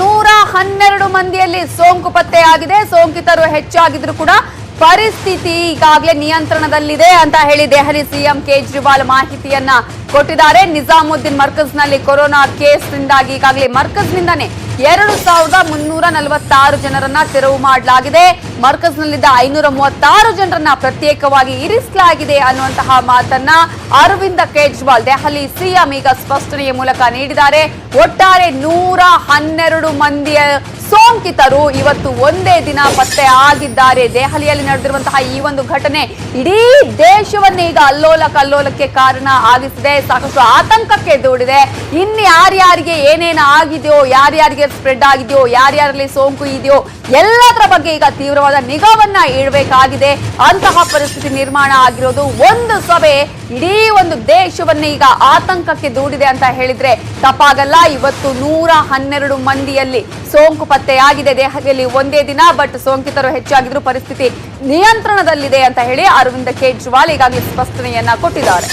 ನೂರ ಹನ್ನೆರಡು ಮಂದಿಯಲ್ಲಿ ಸೋಂಕು ಪತ್ತೆಯಾಗಿದೆ ಸೋಂಕಿತರು ಹೆಚ್ಚಾಗಿದ್ರು ಕೂಡ ಪರಿಸ್ಥಿತಿ ಈಗಾಗಲೇ ನಿಯಂತ್ರಣದಲ್ಲಿದೆ ಅಂತ ಹೇಳಿ ದೆಹಲಿ ಸಿಎಂ ಕೇಜ್ರಿವಾಲ್ ಮಾಹಿತಿಯನ್ನ ಕೊಟ್ಟಿದ್ದಾರೆ. ನಿಜಾಮುದ್ದೀನ್ ಮರ್ಕಜ್ನಲ್ಲಿ ಕೊರೋನಾ ಕೇಸ್ನಿಂದಾಗಿ ಈಗಾಗಲೇ ಮರ್ಕಜ್ನಿಂದನೇ ಎರಡು ಸಾವಿರದ ಮುನ್ನೂರ ನಲವತ್ತಾರು ಜನರನ್ನ ತೆರವು ಮಾಡಲಾಗಿದೆ. ಮರ್ಕಜ್ನಲ್ಲಿದ್ದ ಐನೂರ ಮೂವತ್ತಾರು ಜನರನ್ನ ಪ್ರತ್ಯೇಕವಾಗಿ ಇರಿಸಲಾಗಿದೆ ಅನ್ನುವಂತಹ ಮಾತನ್ನ ಅರವಿಂದ ಕೇಜ್ರಿವಾಲ್ ದೆಹಲಿ ಸಿಎಂ ಈಗ ಸ್ಪಷ್ಟನೆಯ ಮೂಲಕ ನೀಡಿದ್ದಾರೆ. ಒಟ್ಟಾರೆ ನೂರ ಹನ್ನೆರಡು ಮಂದಿಯ ಸೋಂಕಿತರು ಇವತ್ತು ಒಂದೇ ದಿನ ಪತ್ತೆ ಆಗಿದ್ದಾರೆ. ದೆಹಲಿಯಲ್ಲಿ ನಡೆದಿರುವಂತಹ ಈ ಒಂದು ಘಟನೆ ಇಡೀ ದೇಶವನ್ನೇ ಈಗ ಅಲ್ಲೋಲ ಕಲ್ಲೋಲಕ್ಕೆ ಕಾರಣ ಆಗಿಸಿದೆ. ಸಾಕಷ್ಟು ಆತಂಕಕ್ಕೆ ದೂಡಿದೆ. ಇನ್ನು ಯಾರ್ಯಾರಿಗೆ ಏನೇನು ಆಗಿದೆಯೋ, ಯಾರ್ಯಾರಿಗೆ ಸ್ಪ್ರೆಡ್ ಆಗಿದೆಯೋ, ಯಾರ್ಯಾರಲ್ಲಿ ಸೋಂಕು ಇದೆಯೋ ಎಲ್ಲದರ ಬಗ್ಗೆ ಈಗ ತೀವ್ರವಾದ ನಿಗಾವನ್ನ ಇಡಬೇಕಾಗಿದೆ. ಅಂತಹ ಪರಿಸ್ಥಿತಿ ನಿರ್ಮಾಣ ಆಗಿರೋದು ಒಂದು ಸಭೆ ಇಡೀ ಒಂದು ದೇಶವನ್ನೇ ಈಗ ಆತಂಕಕ್ಕೆ ದೂಡಿದೆ ಅಂತ ಹೇಳಿದ್ರೆ ತಪ್ಪಾಗಲ್ಲ. ಇವತ್ತು ನೂರ ಹನ್ನೆರಡು ಮಂದಿಯಲ್ಲಿ ಸೋಂಕು ಪತ್ತೆಯಾಗಿದೆ ದೆಹಲಿಯಲ್ಲಿ ಒಂದೇ ದಿನ ಬಟ್ ಸೋಂಕಿತರು ಹೆಚ್ಚಾಗಿದ್ರು ಪರಿಸ್ಥಿತಿ ನಿಯಂತ್ರಣದಲ್ಲಿದೆ ಅಂತ ಹೇಳಿ ಅರವಿಂದ ಕೇಜ್ರಿವಾಲ್ ಈಗಾಗಲೇ ಸ್ಪಷ್ಟನೆಯನ್ನ ಕೊಟ್ಟಿದ್ದಾರೆ.